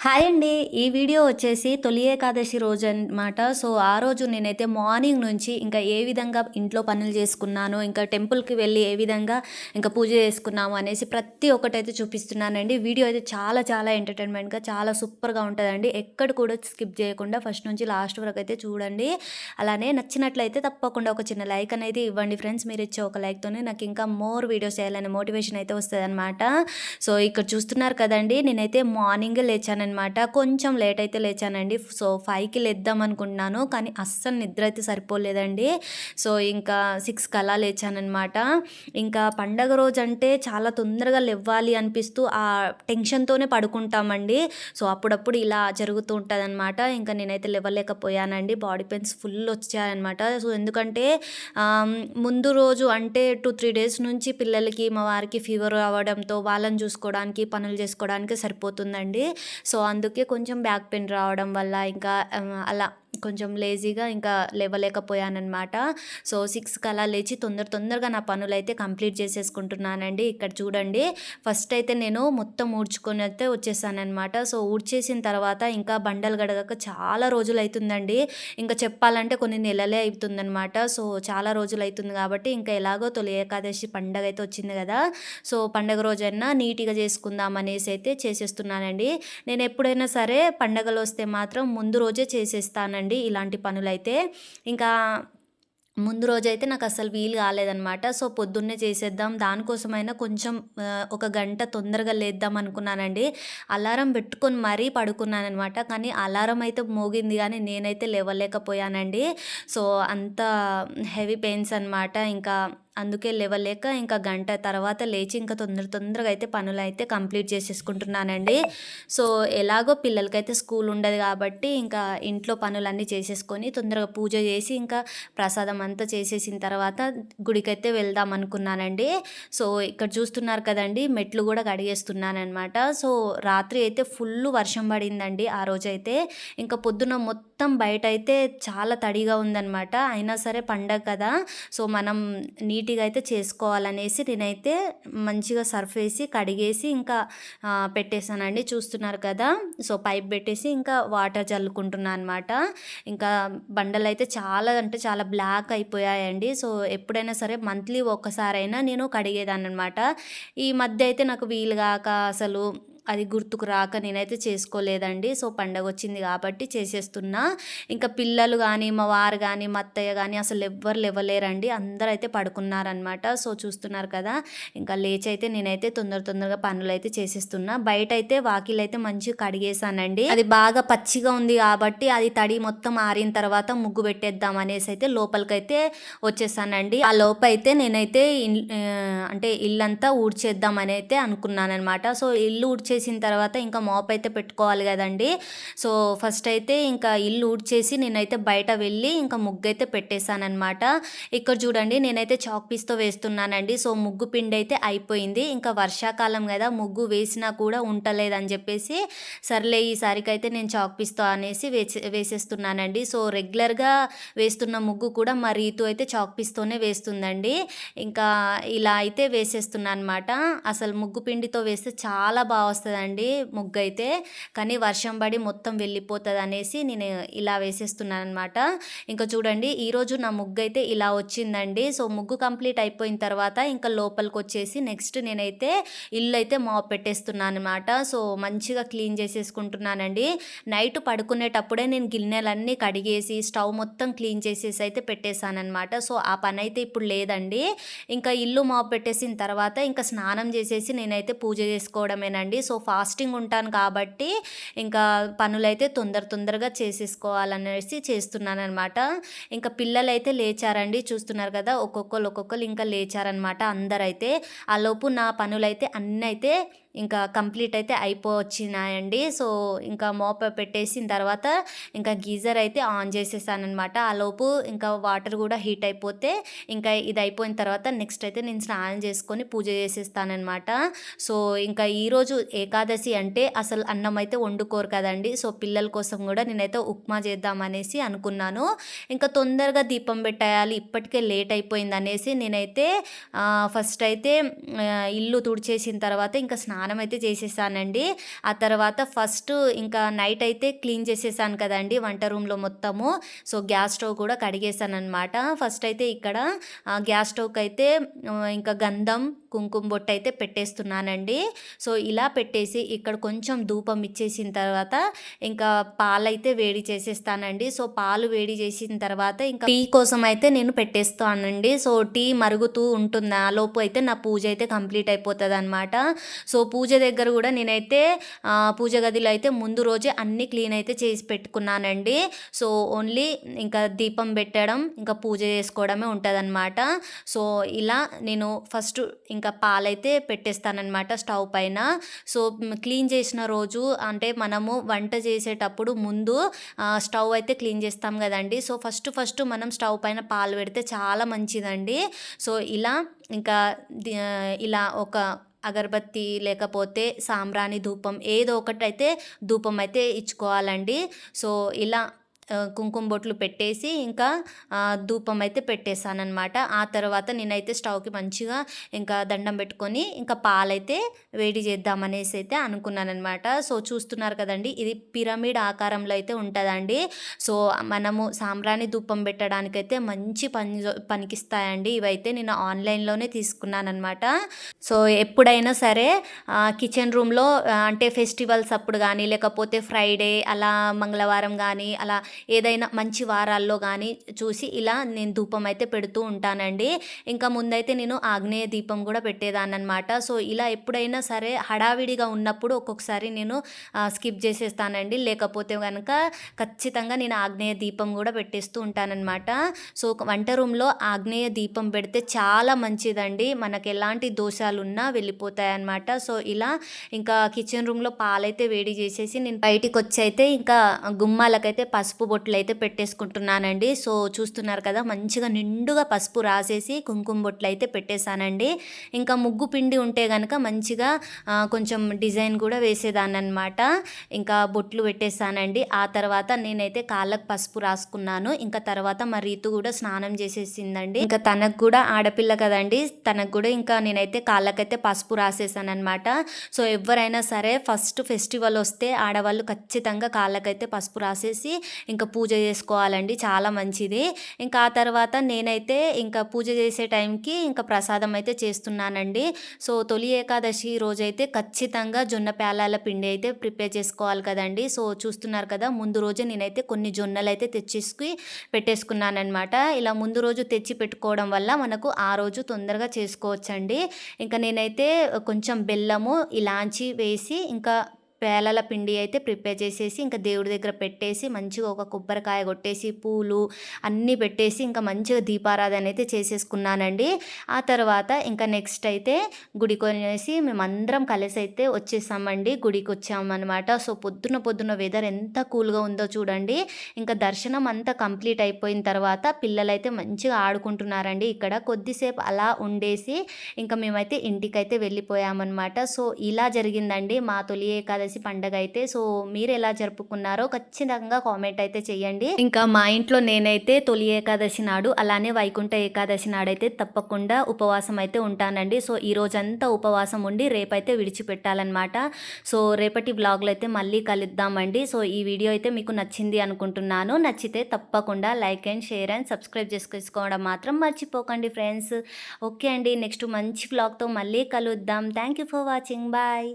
Hi అండి. ఈ video వచ్చేసి తొలి ఏకాదశి రోజు అనమాట. సో, ఆ రోజు నేనైతే మార్నింగ్ నుంచి ఇంకా ఏ విధంగా ఇంట్లో పనులు చేసుకున్నాను, ఇంకా టెంపుల్‌కి వెళ్ళి ఏ విధంగా ఇంకా పూజ చేసుకున్నాము అనేసి ప్రతి ఒక్కటైతే చూపిస్తున్నానండి. వీడియో అయితే చాలా చాలా ఎంటర్‌టైన్‌మెంట్‌గా చాలా సూపర్‌గా ఉంటుందండి ఎక్కడ కూడా స్కిప్ చేయకుండా ఫస్ట్ నుంచి లాస్ట్ వరకు అయితే చూడండి. అలానే నచ్చినట్లయితే తప్పకుండా ఒక చిన్న లైక్ అనేది ఇవ్వండి ఫ్రెండ్స్. మీరు ఇచ్చే ఒక లైక్‌తోనే నాకు ఇంకా మోర్ వీడియోస్ చేయాలనే మోటివేషన్ అయితే వస్తుంది సో, ఇక్కడ చూస్తున్నారు కదండి నేనైతే మార్నింగే అనమాట కొంచెం లేట్ అయితే లేచానండి. సో, ఫైవ్కి లేద్దాం అనుకుంటున్నాను. కానీ అస్సలు నిద్ర అయితే సరిపోలేదండి. సో, ఇంకా 6కి అలా లేచానమాట ఇంకా పండగ అంటే చాలా తొందరగా లెవ్వాలి అనిపిస్తూ ఆ టెన్షన్‌తోనే పడుకుంటామండి. సో, అప్పుడప్పుడు ఇలా జరుగుతూ ఉంటదనమాట. ఇంకా నేనైతే లెవ్వలేకపోయానండి. బాడీ పెయిన్స్ ఫుల్ వచ్చాయనమాట. సో, ఎందుకంటే ముందు రోజు అంటే 2, 3 డేస్ నుంచి పిల్లలకి, మా వారికి ఫీవర్ అవ్వడంతో వాళ్ళని చూసుకోవడానికి, పనులు చేసుకోవడానికి సరిపోతుందండి. సో, సో అందుకే కొంచెం బ్యాక్ పెయిన్ రావడం వల్ల ఇంకా అలా కొంచెం లేజీగా ఇంకా లేవలేకపోయానమాట సో, సిక్స్కి అలా లేచి తొందర తొందరగా నా పనులైతే కంప్లీట్ చేసేసుకుంటున్నానండి. ఇక్కడ చూడండి ఫస్ట్ అయితే నేను మొత్తం ఊడ్చుకొని అయితే వచ్చేసానమాట సో, ఊడ్చేసిన తర్వాత ఇంకా బండలు గడగక చాలా రోజులు అవుతుందండి ఇంకా చెప్పాలంటే కొన్ని నెలలే అయితుందనమాట. సో, చాలా రోజులు అవుతుంది కాబట్టి ఇంకా ఎలాగో తొలి ఏకాదశి పండగ అయితే వచ్చింది కదా! సో, పండగ రోజైనా నీట్‌గా చేసుకుందాం అనేసి అయితే చేసేస్తున్నానండి. నేను ఎప్పుడైనా సరే పండగలు వస్తే మాత్రం ముందు రోజే చేసేస్తానండి ఇలాంటి పనులైతే. ఇంకా ముందు రోజైతే నాకు అసలు వీలు కాలేదనమాట. సో, పొద్దున్నే చేసేద్దాం దానికోసమైనా కొంచెం ఒక గంట తొందరగా లేద్దాం అనుకున్నానండి. అలారం పెట్టుకొని మరీ పడుకున్నానమాట కానీ అలారం అయితే మోగింది కానీ నేనైతే లేవలేకపోయానండి. సో, అంత హెవీ పెయిన్స్ అనమాట. ఇంకా అందుకే లేవలేక ఇంకా గంట తర్వాత లేచి ఇంకా తొందర తొందరగా అయితే పనులైతే కంప్లీట్ చేసేసుకుంటున్నానండి. సో, ఎలాగో పిల్లలకైతే స్కూల్ ఉండదు కాబట్టి ఇంకా ఇంట్లో పనులన్నీ చేసేసుకొని తొందరగా పూజ చేసి ఇంకా ప్రసాదం అంతా చేసేసిన తర్వాత గుడికైతే వెళ్దాం అనుకున్నానండి. సో, ఇక్కడ చూస్తున్నారు కదండి మెట్లు కూడా కడిగేస్తున్నానమాట సో, రాత్రి అయితే ఫుల్ వర్షం పడిందండి ఆ రోజైతే. ఇంకా పొద్దున మొత్తం బయట అయితే చాలా తడిగా ఉందన్నమాట అయినా సరే పండగ కదా! సో, మనం నీట్ నీట్‌గా అయితే చేసుకోవాలనేసి నేనైతే మంచిగా సర్ఫ్ వేసి కడిగేసి ఇంకా పెట్టేశానండి పెట్టేసానండి. చూస్తున్నారు కదా! సో, పైప్ పెట్టేసి ఇంకా వాటర్ చల్లుకుంటున్నాను అనమాట. ఇంకా బండలు అయితే చాలా అంటే చాలా బ్లాక్ అయిపోయాయండి. సో, ఎప్పుడైనా సరే మంత్లీ ఒక్కసారైనా నేను కడిగేదాన్ని అనమాట ఈ మధ్య అయితే నాకు వీలు కాక అసలు అది గుర్తుకు రాక నేనైతే చేసుకోలేదండి. సో, పండగొచ్చింది కాబట్టి చేసేస్తున్నా. ఇంకా పిల్లలు కానీ మా వారు కానీ మా అత్తయ్య కానీ అసలు ఎవ్వరు లేవలేరండి అందరూ అయితే పడుకున్నారనమాట. సో, చూస్తున్నారు కదా! ఇంకా లేచైతే నేనైతే తొందర తొందరగా పనులైతే చేసేస్తున్నా. బయటైతే వాకిలైతే మంచిగా కడిగేసానండి. అది బాగా పచ్చిగా ఉంది కాబట్టి అది తడి మొత్తం ఆరిన తర్వాత ముగ్గు పెట్టేద్దాం అనేసి అయితే లోపలికైతే వచ్చేసానండి. ఆ లోపైతే నేనైతే అంటే ఇల్లంతా ఊడ్చేద్దాం అని అయితే అనుకున్నాననమాట. సో, ఇల్లు ఊడ్చే ఊడ్చేసిన తర్వాత ఇంకా మాప్ అయితే పెట్టుకోవాలి కదండీ! సో, ఫస్ట్ అయితే ఇంకా ఇల్లు ఊడ్చేసి నేనైతే బయట వెళ్ళి ఇంకా ముగ్గు అయితే పెట్టేశానమాట ఇక్కడ చూడండి నేనైతే చాక్ పీస్‌తో వేస్తున్నానండి. సో, ముగ్గు పిండి అయితే అయిపోయింది. ఇంకా వర్షాకాలం కదా! ముగ్గు వేసినా కూడా ఉంటలేదని చెప్పేసి సర్లే ఈసారికైతే నేను చాక్ పీస్‌తో అనేసి వేసే వేసేస్తున్నానండి. సో, రెగ్యులర్‌గా వేస్తున్న ముగ్గు కూడా మా రీతు అయితే చాక్ పీస్‌తోనే వేస్తుందండి. ఇంకా ఇలా అయితే వేసేస్తున్నా అనమాట. అసలు ముగ్గు పిండితో వేస్తే చాలా బాగా వస్తుంది వస్తదండి ముగ్గైతే. కానీ వర్షం పడి మొత్తం వెళ్ళిపోతుంది అనేసి నేను ఇలా వేసేస్తున్నాననమాట. ఇంకా చూడండి ఈరోజు నా ముగ్గు అయితే ఇలా వచ్చిందండి. సో, ముగ్గు కంప్లీట్ అయిపోయిన తర్వాత ఇంకా లోపలికి వచ్చేసి నెక్స్ట్ నేనైతే ఇల్లు ఇల్లైతే మాప్ పెట్టేస్తున్నాననమాట. సో, మంచిగా క్లీన్ చేసేసుకుంటున్నానండి. నైట్ పడుకునేటప్పుడే నేను గిన్నెలన్నీ కడిగేసి స్టవ్ మొత్తం క్లీన్ చేసేసి అయితే పెట్టేశానమాట సో, ఆ పని అయితే ఇప్పుడు లేదండి. ఇంకా ఇల్లు మాప్ పెట్టేసిన తర్వాత ఇంకా స్నానం చేసేసి నేనైతే పూజ చేసుకోవడమేనండి. సో, ఫాస్టింగ్ ఉంటాను కాబట్టి ఇంకా పనులైతే తొందర తొందరగా చేసేసుకోవాలనేసి చేస్తున్నాను అనమాట ఇంకా పిల్లలైతే లేచారండి. చూస్తున్నారు కదా! ఒక్కొక్కరు ఒక్కొక్కరు ఇంకా లేచారనమాట అందరైతే. ఆలోపు నా పనులైతే అన్నైతే ఇంకా కంప్లీట్ అయితే అయిపోవచ్చినాయండి. సో, ఇంకా మోప పెట్టేసిన తర్వాత ఇంకా గీజర్ అయితే ఆన్ చేసేసాననమాట. ఆలోపు ఇంకా వాటర్ కూడా హీట్ అయిపోతే ఇంకా ఇది అయిపోయిన తర్వాత నెక్స్ట్ అయితే నేను స్నానం చేసుకొని పూజ చేసేస్తానమాట సో, ఇంకా ఈరోజు ఏకాదశి అంటే అసలు అన్నం అయితే వండుకోరు కదండీ! సో, పిల్లల కోసం కూడా నేనైతే ఉప్మా చేద్దామనేసి అనుకున్నాను. ఇంకా తొందరగా దీపం పెట్టేయాలి ఇప్పటికే లేట్ అయిపోయింది అనేసి నేనైతే ఫస్ట్ అయితే ఇల్లు తుడిచేసిన తర్వాత ఇంకా స్నానం స్నానం అయితే చేసేసానండి. ఆ తర్వాత ఫస్ట్ ఇంకా నైట్ అయితే క్లీన్ చేసేసాను కదండి వంట రూమ్లో మొత్తము. సో గ్యాస్ స్టవ్ కూడా కడిగేసాను అనమాట ఫస్ట్ అయితే ఇక్కడ గ్యాస్ స్టవ్కి అయితే ఇంకా గంధం కుంకుమ బొట్టు అయితే పెట్టేస్తున్నానండి. సో ఇలా పెట్టేసి ఇక్కడ కొంచెం ధూపం ఇచ్చేసిన తర్వాత ఇంకా పాలైతే వేడి చేసేస్తానండి. సో పాలు వేడి చేసిన తర్వాత ఇంకా టీ కోసం అయితే నేను పెట్టేస్తానండి. సో టీ మరుగుతూ ఉంటుంది. ఆ లోపు అయితే నా పూజ అయితే కంప్లీట్ అయిపోతుంది అనమాట సో పూజ దగ్గర కూడా నేనైతే పూజ గదిలో అయితే ముందు రోజే అన్ని క్లీన్ అయితే చేసి పెట్టుకున్నానండి. సో ఓన్లీ ఇంకా దీపం పెట్టడం ఇంకా పూజ చేసుకోవడమే ఉంటుంది సో ఇలా నేను ఫస్ట్ ఇంకా పాలైతే పెట్టేస్తానమాట స్టవ్ పైన. సో క్లీన్ చేసిన రోజు అంటే మనము వంట చేసేటప్పుడు ముందు స్టవ్ అయితే క్లీన్ చేస్తాం కదండి. సో ఫస్ట్ ఫస్ట్ మనం స్టవ్ పైన పాలు పెడితే చాలా మంచిదండి. సో ఇలా ఇంకా ఇలా ఒక అగరబత్తి లేకపోతే సాంబ్రాణి ధూపం ఏదో ఒకటి అయితే ధూపం అయితే ఇచ్చుకోవాలండి. సో ఇలా కుంకుమ బొట్లు పెట్టేసి ఇంకా ధూపం అయితే పెట్టేశానమాట ఆ తర్వాత నేనైతే స్టవ్కి మంచిగా ఇంకా దండం పెట్టుకొని ఇంకా పాలైతే వేడి చేద్దామనేసి అయితే అనుకున్నాను అనమాట సో చూస్తున్నారు కదండి ఇది పిరమిడ్ ఆకారంలో అయితే ఉంటుందండి. సో మనము సాంబ్రాణి ధూపం పెట్టడానికైతే మంచి పని పనికిస్తాయండి. ఇవైతే నేను ఆన్లైన్లోనే తీసుకున్నాను అనమాట సో ఎప్పుడైనా సరే కిచెన్ రూమ్లో అంటే ఫెస్టివల్స్ అప్పుడు కానీ లేకపోతే ఫ్రైడే అలా మంగళవారం కానీ అలా ఏదైనా మంచి వారాల్లో కానీ చూసి ఇలా నేను ధూపం అయితే పెడుతూ ఉంటానండి. ఇంకా ముందైతే నేను ఆగ్నేయ దీపం కూడా పెట్టేదాన్ని అనమాట సో ఇలా ఎప్పుడైనా సరే హడావిడిగా ఉన్నప్పుడు ఒక్కొక్కసారి నేను స్కిప్ చేసేస్తానండి. లేకపోతే కనుక ఖచ్చితంగా నేను ఆగ్నేయ దీపం కూడా పెట్టేస్తూ ఉంటానన్నమాట సో వంట రూమ్లో ఆగ్నేయ దీపం పెడితే చాలా మంచిదండి. మనకు ఎలాంటి దోషాలు ఉన్నా వెళ్ళిపోతాయన్నమాట. సో ఇలా ఇంకా కిచెన్ రూమ్లో పాలైతే వేడి చేసేసి నేను బయటికి వచ్చి అయితే ఇంకా గుమ్మాలకైతే పసుపు బొట్లు అయితే పెట్టేసుకుంటున్నానండి. సో చూస్తున్నారు కదా మంచిగా నిండుగా పసుపు రాసేసి కుంకుమ బొట్లు అయితే పెట్టేశానండి. ఇంకా ముగ్గు పిండి ఉంటే కనుక మంచిగా కొంచెం డిజైన్ కూడా వేసేదాన్ని అనమాట ఇంకా బొట్లు పెట్టేశానండి. ఆ తర్వాత నేనైతే కాళ్ళకు పసుపు రాసుకున్నాను. ఇంకా తర్వాత మా రీతు కూడా స్నానం చేసేసిందండి. ఇంకా తనకు కూడా ఆడపిల్ల కదండి తనకు కూడా ఇంకా నేనైతే కాళ్ళకైతే పసుపు రాసేసాను అనమాట సో ఎవరైనా సరే ఫస్ట్ ఫెస్టివల్ వస్తే ఆడవాళ్ళు ఖచ్చితంగా కాళ్ళకైతే పసుపు రాసేసి ఇంకా పూజ చేసుకోవాలండి. చాలా మంచిది. ఇంకా ఆ తర్వాత నేనైతే ఇంకా పూజ చేసే టైంకి ఇంకా ప్రసాదం అయితే చేస్తున్నానండి. సో తొలి ఏకాదశి రోజైతే ఖచ్చితంగా జొన్న పేలాల పిండి అయితే ప్రిపేర్ చేసుకోవాలి కదండి. సో చూస్తున్నారు కదా ముందు రోజు నేనైతే కొన్ని జొన్నలు అయితే తెచ్చేసుకుని పెట్టేసుకున్నానమాట ఇలా ముందు రోజు తెచ్చి పెట్టుకోవడం వల్ల మనకు ఆ రోజు తొందరగా చేసుకోవచ్చండి. ఇంకా నేనైతే కొంచెం బెల్లము ఇలాంచి వేసి ఇంకా పేలల పిండి అయితే ప్రిపేర్ చేసేసి ఇంకా దేవుడి దగ్గర పెట్టేసి మంచిగా ఒక కొబ్బరికాయ కొట్టేసి పూలు అన్నీ పెట్టేసి ఇంకా మంచిగా దీపారాధన అయితే చేసేసుకున్నానండి. ఆ తర్వాత ఇంకా నెక్స్ట్ అయితే గుడికి కొనేసి మేమందరం కలిసి అయితే వచ్చేసామండి. గుడికి వచ్చామన్నమాట. సో పొద్దున పొద్దున వెదర్ ఎంత కూల్గా ఉందో చూడండి. ఇంకా దర్శనం అంతా కంప్లీట్ అయిపోయిన తర్వాత పిల్లలైతే మంచిగా ఆడుకుంటున్నారండి ఇక్కడ. కొద్దిసేపు అలా ఉండేసి ఇంకా మేమైతే ఇంటికైతే వెళ్ళిపోయామన్నమాట. సో ఇలా జరిగిందండి మా తొలి ఏకాదశి ఏకాదశి పండగ అయితే సో మీరు ఎలా జరుపుకున్నారో ఖచ్చితంగా కామెంట్ అయితే చేయండి. ఇంకా మా ఇంట్లో నేనైతే తొలి ఏకాదశి నాడు అలానే వైకుంఠ ఏకాదశి నాడైతే తప్పకుండా ఉపవాసం అయితే ఉంటానండి. సో ఈ రోజంతా ఉపవాసం ఉండి రేపైతే విడిచిపెట్టాలన్నమాట. సో రేపటి బ్లాగ్లో అయితే మళ్ళీ కలుద్దామండి. సో ఈ వీడియో అయితే మీకు నచ్చింది అనుకుంటున్నాను. నచ్చితే తప్పకుండా like and share and subscribe చేసుకోవడం మాత్రం మర్చిపోకండి ఫ్రెండ్స్. ఓకే అండి నెక్స్ట్ మంచి బ్లాగ్తో మళ్ళీ కలుద్దాం. Thank you for watching. Bye.